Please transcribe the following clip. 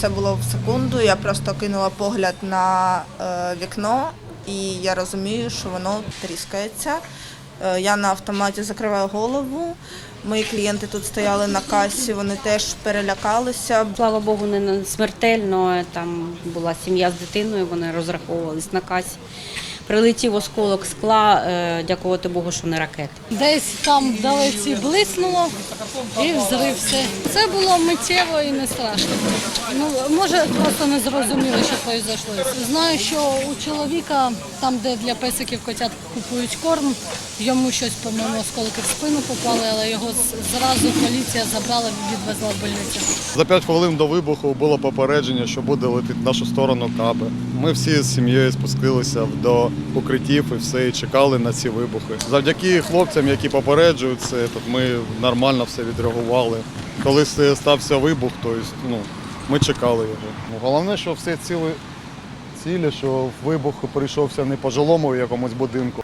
це було в секунду. Я просто кинула погляд на е, вікно, і я розумію, що воно тріскається. Е, Я на автоматі закриваю голову. Мої клієнти тут стояли на касі, вони теж перелякалися. Слава Богу, не смертельно. Там була сім'я з дитиною, вони розраховувались на касі. Прилетів осколок скла, е, дякувати Богу, що не ракета. Десь там вдалиці блиснуло і взрив все. Це було миттєво і не страшно. Ну, може, просто не зрозуміло, що произошло. Знаю, що у чоловіка, там, де для песиків котят купують корм, йому щось, по-моєму, осколки в спину попали, але його зразу поліція забрала і відвезла в больницю. За 5 хвилин до вибуху було попередження, що буде летіти в нашу сторону каби. Ми всі з сім'єю спустилися до укриттів і все, і чекали на ці вибухи. Завдяки хлопцям, які попереджують це, тут ми нормально все відреагували. Коли стався вибух, то ну, ми чекали його. Ну, Головне, що все ціле цілі, що вибух прийшовся не по жилому якомусь будинку.